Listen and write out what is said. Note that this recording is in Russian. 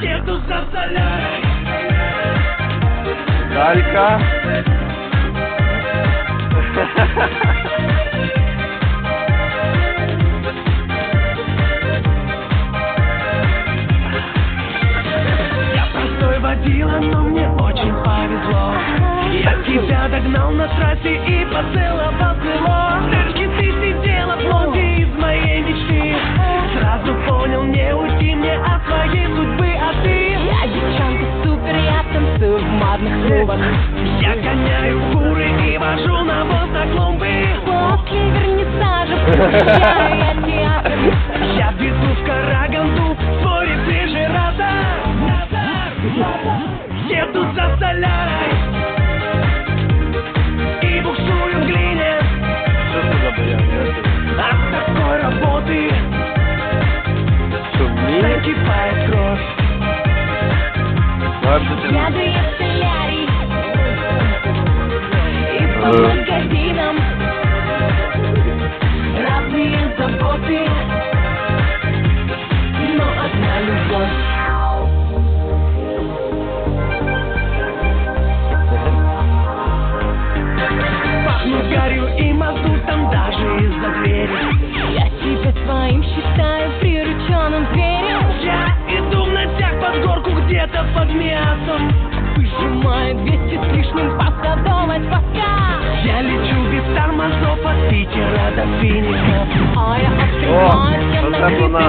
Еду за солярой Далька. Я простой водила, но мне очень повезло. Я тебя догнал на трассе и поцеловал модных клубах Я гоняю куры и вожу на воз на клумбы После вернисажа я театр Я везу в Караганду свой рефрижератор Еду за солярой Вообще ты... Яду я в горку где-то под мясом. Выжимаю 200 с лишним по садовой пока. Я лечу без тормозов от Питера до Финиша А я О, открываю всем вот на